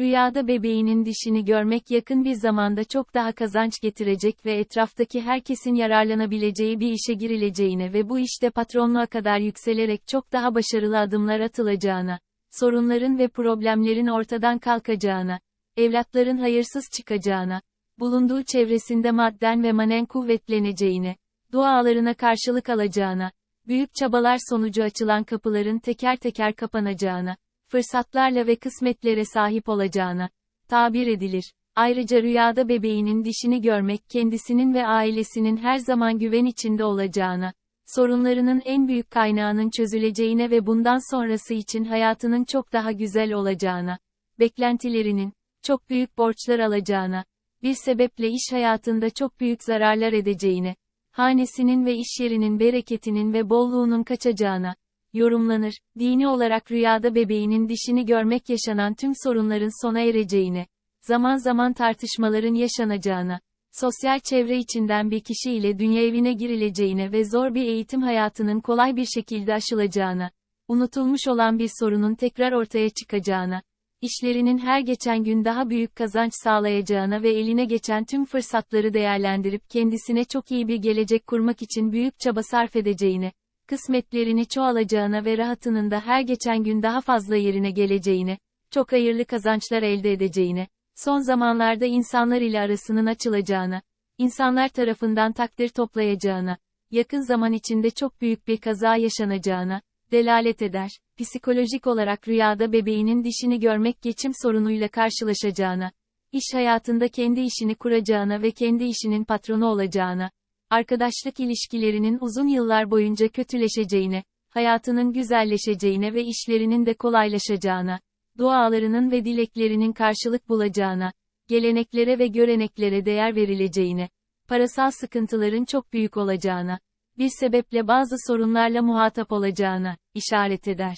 Rüyada bebeğinin dişini görmek yakın bir zamanda çok daha kazanç getirecek ve etraftaki herkesin yararlanabileceği bir işe girileceğine ve bu işte patronluğa kadar yükselerek çok daha başarılı adımlar atılacağına, sorunların ve problemlerin ortadan kalkacağına, evlatların hayırsız çıkacağına, bulunduğu çevresinde madden ve manen kuvvetleneceğine, dualarına karşılık alacağına, büyük çabalar sonucu açılan kapıların teker teker kapanacağına, fırsatlarla ve kısmetlere sahip olacağına tabir edilir. Ayrıca rüyada bebeğinin dişini görmek kendisinin ve ailesinin her zaman güven içinde olacağına, sorunlarının en büyük kaynağının çözüleceğine ve bundan sonrası için hayatının çok daha güzel olacağına, beklentilerinin, çok büyük borçlar alacağına, bir sebeple iş hayatında çok büyük zararlar edeceğine, hanesinin ve iş yerinin bereketinin ve bolluğunun kaçacağına, yorumlanır. Dini olarak rüyada bebeğinin dişini görmek yaşanan tüm sorunların sona ereceğine, zaman zaman tartışmaların yaşanacağına, sosyal çevre içinden bir kişi ile dünya evine girileceğine ve zor bir eğitim hayatının kolay bir şekilde aşılacağına, unutulmuş olan bir sorunun tekrar ortaya çıkacağına, işlerinin her geçen gün daha büyük kazanç sağlayacağına ve eline geçen tüm fırsatları değerlendirip kendisine çok iyi bir gelecek kurmak için büyük çaba sarf edeceğine, kısmetlerini çoğalacağına ve rahatının da her geçen gün daha fazla yerine geleceğine, çok hayırlı kazançlar elde edeceğine, son zamanlarda insanlar ile arasının açılacağına, insanlar tarafından takdir toplayacağına, yakın zaman içinde çok büyük bir kaza yaşanacağına, delalet eder. Psikolojik olarak rüyada bebeğinin dişini görmek geçim sorunuyla karşılaşacağına, iş hayatında kendi işini kuracağına ve kendi işinin patronu olacağına, arkadaşlık ilişkilerinin uzun yıllar boyunca kötüleşeceğine, hayatının güzelleşeceğine ve işlerinin de kolaylaşacağına, dualarının ve dileklerinin karşılık bulacağına, geleneklere ve göreneklere değer verileceğine, parasal sıkıntıların çok büyük olacağına, bir sebeple bazı sorunlarla muhatap olacağına işaret eder.